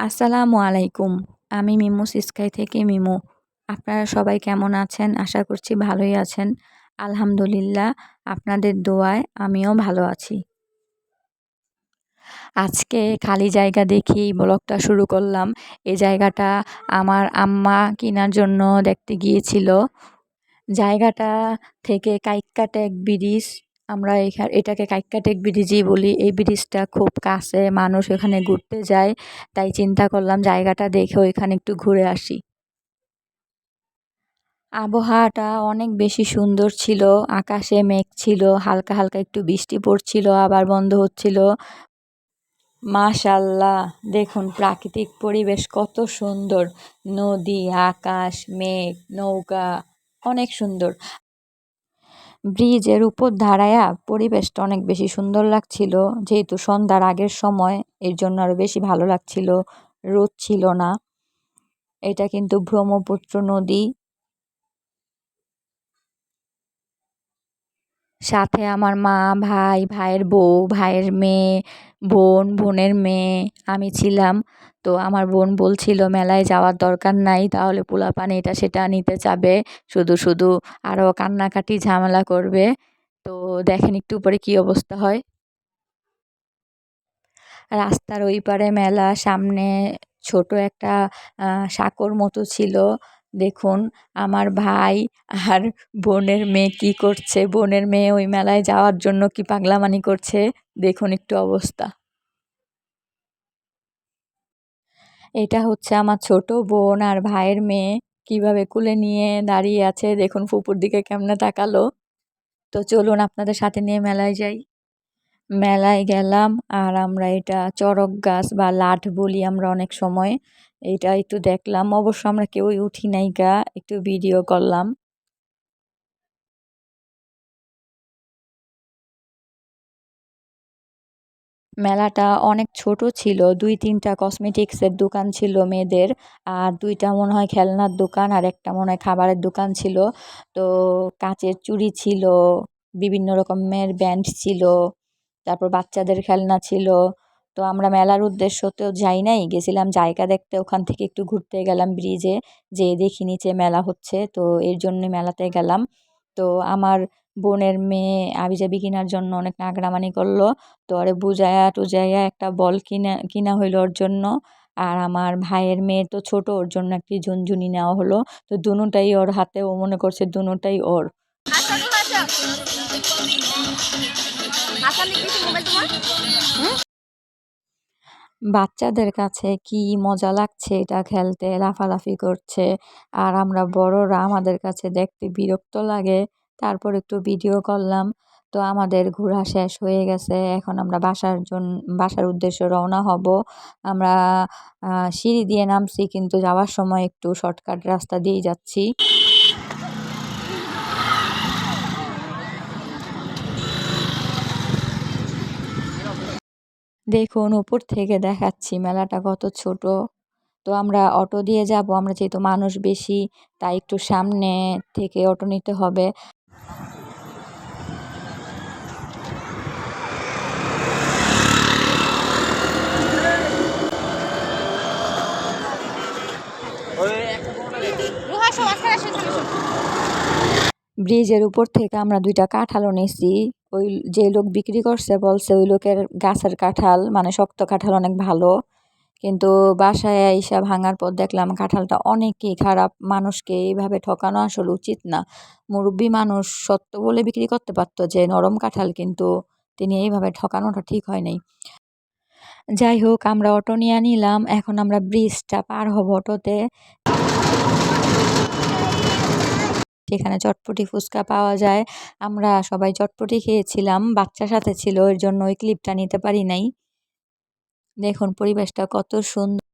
আসসালামু আলাইকুম। আমি মিমু সিস্কাই থেকে মিমু। আপনারা সবাই কেমন আছেন? আশা করছি ভালোই আছেন। আলহামদুলিল্লাহ, আপনাদের দোয়ায় আমিও ভালো আছি। আজকে খালি জায়গা দেখি ব্লগটা শুরু করলাম। এই জায়গাটা আমার আম্মা কেনার জন্য দেখতে গিয়েছিল। জায়গাটা থেকে কাইক্কাটেক ব্রিজ আমরা এখানে, এটাকে কাইক্কাটেক ব্রিজই বলি। এই ব্রিজটা খুব কাছে, মানুষ এখানে ঘুরতে যায়। তাই চিন্তা করলাম জায়গাটা দেখে ওইখানে একটু ঘুরে আসি। আবহাওয়াটা অনেক বেশি সুন্দর ছিল। আকাশে মেঘ ছিল, হালকা হালকা একটু বৃষ্টি পড়ছিল, আবার বন্ধ হচ্ছিল। মাশাল্লাহ দেখুন প্রাকৃতিক পরিবেশ কত সুন্দর। নদী, আকাশ, মেঘ, নৌকা, অনেক সুন্দর। ব্রিজের উপর দাঁড়ায়া পরিবেশটা অনেক বেশি সুন্দর লাগছিল। যেহেতু সন্ধ্যার আগের সময়, এর জন্য আরও বেশি ভালো লাগছিল। রোদ ছিল না। এটা কিন্তু ব্রহ্মপুত্র নদী। সাথে আমার মা, ভাই, ভাইয়ের বউ, ভাইয়ের মেয়ে বোন, বোনের মেয়ে, আমি ছিলাম। তো আমার বোন বলছিল, মেলায় যাওয়ার দরকার নাই, তাহলে পোলাপান এটা সেটা নিতে চাবে। শুধু শুধু আরও কান্নাকাটি, ঝামেলা করবে। তো দেখেন একটু পরে কী অবস্থা হয়। রাস্তার ওই পারে মেলা, সামনে ছোট একটা সাঁকোর মতো ছিল। দেখুন, আমার ভাই আর বোনের মেয়ে কী করছে? বোনের মেয়ে ওই মেলায় যাওয়ার জন্য কি পাগলামানি করছে? দেখুন একটু অবস্থা। এটা হচ্ছে আমার ছোট বোন আর ভাইয়ের মেয়ে। কীভাবে কুলে নিয়ে দাঁড়িয়ে আছে? দেখুন, ফুপুর দিকে কেমনে তাকালো। তো চলুন, আপনাদের সাথে নিয়ে মেলায় যাই। মেলায় গেলাম আর আমরা এটা চড়ক গাছ বা লাঠ বলি আমরা অনেক সময়। এটা একটু দেখলাম। অবশ্য আমরা কেউই উঠি নাই গা, একটু ভিডিও করলাম। মেলাটা অনেক ছোট ছিল, দুই তিনটা কসমেটিক্সের দোকান ছিল মেয়েদের, আর দুইটা মনে হয় খেলনার দোকান, আর একটা মনে হয় খাবারের দোকান ছিল। তো কাচের চুড়ি ছিল, বিভিন্ন রকমের ব্যান্ড ছিল, তারপর বাচ্চাদের খেলনা ছিল। তো আমরা মেলার উদ্দেশ্যতেও যাই নাই গেছিলাম জায়গা দেখতে ওখান থেকে একটু ঘুরতে গেলাম ব্রিজে যে দেখি নিচে মেলা হচ্ছে তো এর জন্য মেলাতে গেলাম তো আমার বোনের মেয়ে আবিজাবি কেনার জন্য অনেক নাগরামানি করল তো আরে বুঝায়া টুজাইয়া একটা বল কিনা কিনা হইল ওর জন্য আর আমার ভাইয়ের মেয়ে তো ছোট ওর জন্য একটি ঝুনঝুনি নেওয়া হলো তো দুটাই ওর হাতে ও মনে করছে দুটাই ওর বাচ্চাদের কাছে কি মজা লাগছে এটা খেলতে, লাফালাফি করছে? আর আমরা বড়রা আমাদের কাছে দেখতে বিরক্ত লাগে। তারপর একটু ভিডিও করলাম। তো আমাদের ঘোরা শেষ হয়ে গেছে। এখন আমরা বাসার জন্য বাসার উদ্দেশ্যে রওনা হব। আমরা সিঁড়ি দিয়ে নামছি কিন্তু যাওয়ার সময় একটু শর্টকাট রাস্তা দিয়েই যাচ্ছি। দেখুন, উপর থেকে দেখাচ্ছি, মেলাটা কত ছোট। তো আমরা অটো দিয়ে যাব, আমরা যেহেতু মানুষ বেশি, তাই একটু সামনে থেকে অটো নিতে হবে। ব্রিজের উপর থেকে আমরা দুইটা কাঁঠালও নিয়েছি। ওই যে লোক বিক্রি করছে বলছে ওই লোকের গাছের কাঁঠাল মানে শক্ত কাঁঠাল অনেক ভালো। কিন্তু বাসায় আইসা ভাঙার পর দেখলাম কাঁঠালটা অনেকই খারাপ, মানুষকে এইভাবে ঠকানো আসলে উচিত না। মুরব্বী মানুষ সত্য বলে বিক্রি করতে পারতো যে নরম কাঁঠাল, কিন্তু তিনি এইভাবে ঠকানোটা ঠিক হয় নাই যাই হোক, আমরা অটো নিয়ে নিলাম, এখন আমরা ব্রিজটা পার হব অটোতে। সেখানে চটপটি ফুচকা পাওয়া যায়। আমরা সবাই চটপটি খেয়েছিলাম বাচ্চার সাথে ছিল, এর জন্য ওই ক্লিপটা নিতে পারি নাই। দেখুন, পরিবেশটা কত সুন্দর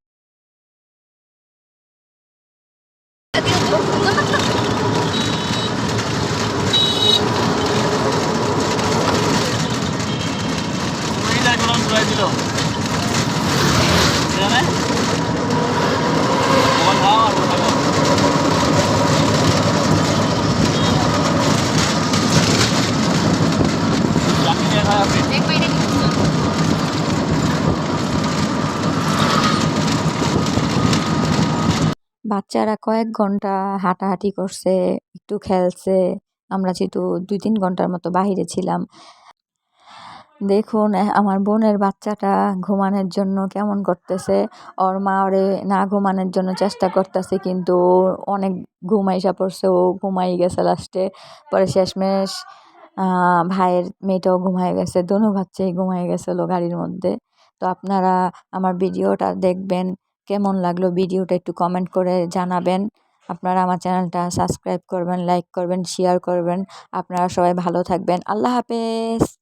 বাচ্চারা কয়েক ঘণ্টা হাঁটাহাঁটি করছে, একটু খেলছে। আমরা যেহেতু দুই তিন ঘণ্টার মতো বাহিরে ছিলাম। দেখুন, আমার বোনের বাচ্চাটা ঘুমানোর জন্য কেমন করতেছে। ওর মা ওরে না ঘুমানোর জন্য চেষ্টা করতেছে, কিন্তু অনেক ঘুমাইসা পড়ছে, ও ঘুমাই গেছে লাস্টে পরে শেষমেশ ভাইয়ের মেয়েটাও ঘুমাই গেছে, দোনো বাচ্চাই ঘুমাই গেছিল গাড়ির মধ্যে। তো আপনারা আমার ভিডিওটা দেখবেন। কেমন লাগল ভিডিওটা একটু কমেন্ট করে জানাবেন। আপনারা আমার চ্যানেলটা সাবস্ক্রাইব করবেন লাইক করবেন শেয়ার করবেন। আপনারা সবাই ভালো থাকবেন। আল্লাহ হাফেজ।